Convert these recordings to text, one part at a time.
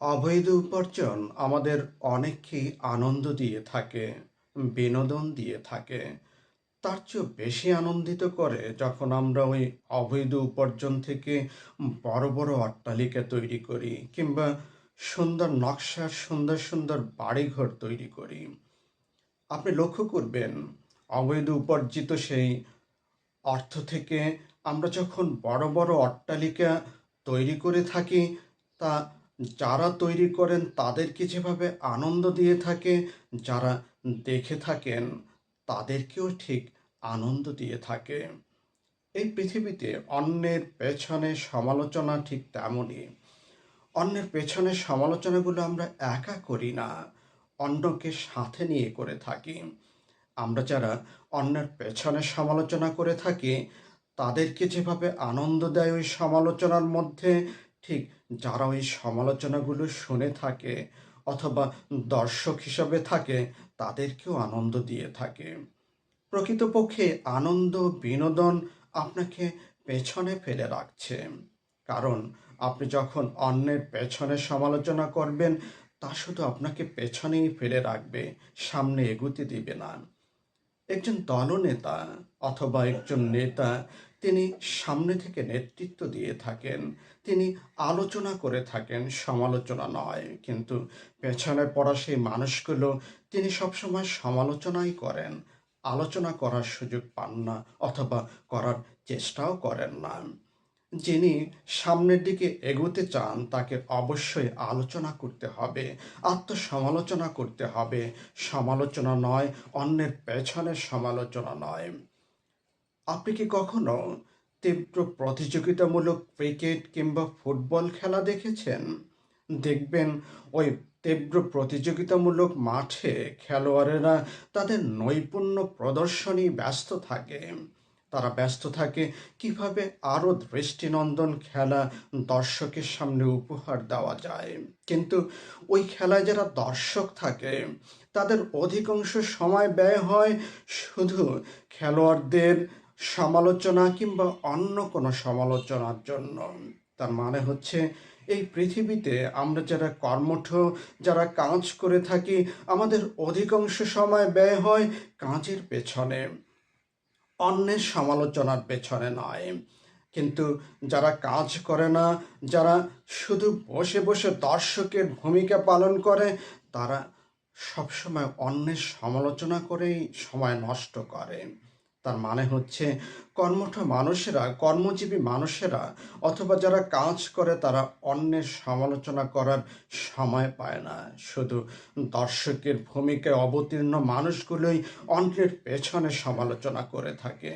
অবৈধ উপার্জন আমাদের অনেককেই আনন্দ দিয়ে থাকে, বিনোদন দিয়ে থাকে। তার চেয়েও বেশি আনন্দিত করে যখন আমরা ওই অবৈধ উপার্জন থেকে বড় বড় অট্টালিকা তৈরি করি কিংবা সুন্দর নকশার সুন্দর সুন্দর বাড়িঘর তৈরি করি। আপনি লক্ষ্য করবেন, অবৈধ উপার্জিত সেই অর্থ থেকে আমরা যখন বড় বড় অট্টালিকা তৈরি করে থাকি, তা যারা তৈরি করেন তাদেরকে যেভাবে আনন্দ দিয়ে থাকে, যারা দেখে থাকেন তাদেরকেও ঠিক আনন্দ দিয়ে থাকে। এই পৃথিবীতে অন্যের পেছনে সমালোচনা ঠিক তেমনই। অন্যের পেছনে সমালোচনাগুলো আমরা একা করি না, অন্যকে সাথে নিয়ে করে থাকি। আমরা যারা অন্যের পেছনে সমালোচনা করে থাকি, তাদেরকে যেভাবে আনন্দ দেয় ওই সমালোচনার মধ্যে ঠিক যারা ওই সমালোচনাগুলো শুনে থাকে অথবা দর্শক হিসাবে থাকে, তাদেরকেও আনন্দ দিয়ে থাকে। প্রকৃতপক্ষে আনন্দ, বিনোদন আপনাকে পেছনে ফেলে রাখছে। কারণ আপনি যখন অন্যের পেছনে সমালোচনা করবেন, তা শুধু আপনাকে পেছনেই ফেলে রাখবে, সামনে এগুতে দিবে না। একজন দলনেতা অথবা একজন নেতা তিনি সামনে থেকে নেতৃত্ব দিয়ে থাকেন। তিনি আলোচনা করে থাকেন, সমালোচনা নয়। কিন্তু পেছনে পড়া সেই মানুষগুলো তিনি সবসময় সমালোচনাই করেন। আলোচনা করার সুযোগ পান না অথবা করার চেষ্টাও করেন না। যিনি সামনের দিকে এগোতে চান, তাকে অবশ্যই আলোচনা করতে হবে, আত্মসমালোচনা করতে হবে। সমালোচনা নয়, অন্যের পেছনের সমালোচনা নয়। আপনি কি কখনো তীব্র প্রতিযোগিতামূলক ক্রিকেট কিংবা ফুটবল খেলা দেখেছেন? দেখবেন ওই তীব্র প্রতিযোগিতামূলক মাঠে খেলোয়াড়েরা তাদের নৈপুণ্য প্রদর্শনী ব্যস্ত থাকে। তারা ব্যস্ত থাকে কীভাবে আরও দৃষ্টিনন্দন খেলা দর্শকের সামনে উপহার দেওয়া যায়। কিন্তু ওই খেলায় যারা দর্শক থাকে, তাদের অধিকাংশ সময় ব্যয় হয় শুধু খেলোয়াড়দের সমালোচনা কিংবা অন্য কোনো সমালোচনার জন্য। তার মানে হচ্ছে, এই পৃথিবীতে আমরা যারা কর্মঠ, যারা কাজ করে থাকি, আমাদের অধিকাংশ সময় ব্যয় হয় কাজের পেছনে, অন্যের সমালোচনার পেছনে নয়। কিন্তু যারা কাজ করে না, যারা শুধু বসে বসে দর্শকের ভূমিকা পালন করে, তারা সবসময় অন্যের সমালোচনা করেই সময় নষ্ট করে। তার মানে হচ্ছে কর্মঠ মানুষেরা, কর্মজীবী মানুষেরা অথবা যারা কাজ করে তারা অন্যের সমালোচনা করার সময় পায় না। শুধু দর্শকের ভূমিকায় অবতীর্ণ মানুষগুলোই অন্যের পেছনে সমালোচনা করে থাকে।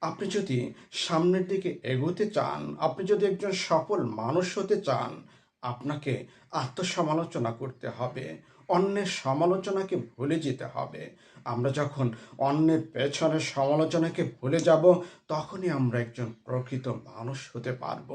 আপনি যদি সামনের দিকে এগোতে চান, আপনি যদি একজন সফল মানুষ হতে চান, আপনাকে আত্মসমালোচনা করতে হবে। অন্যের সমালোচনাকে ভুলে যেতে হবে। আমরা যখন অন্যের পেছনের সমালোচনাকে ভুলে যাব, তখনই আমরা একজন প্রকৃত মানুষ হতে পারব।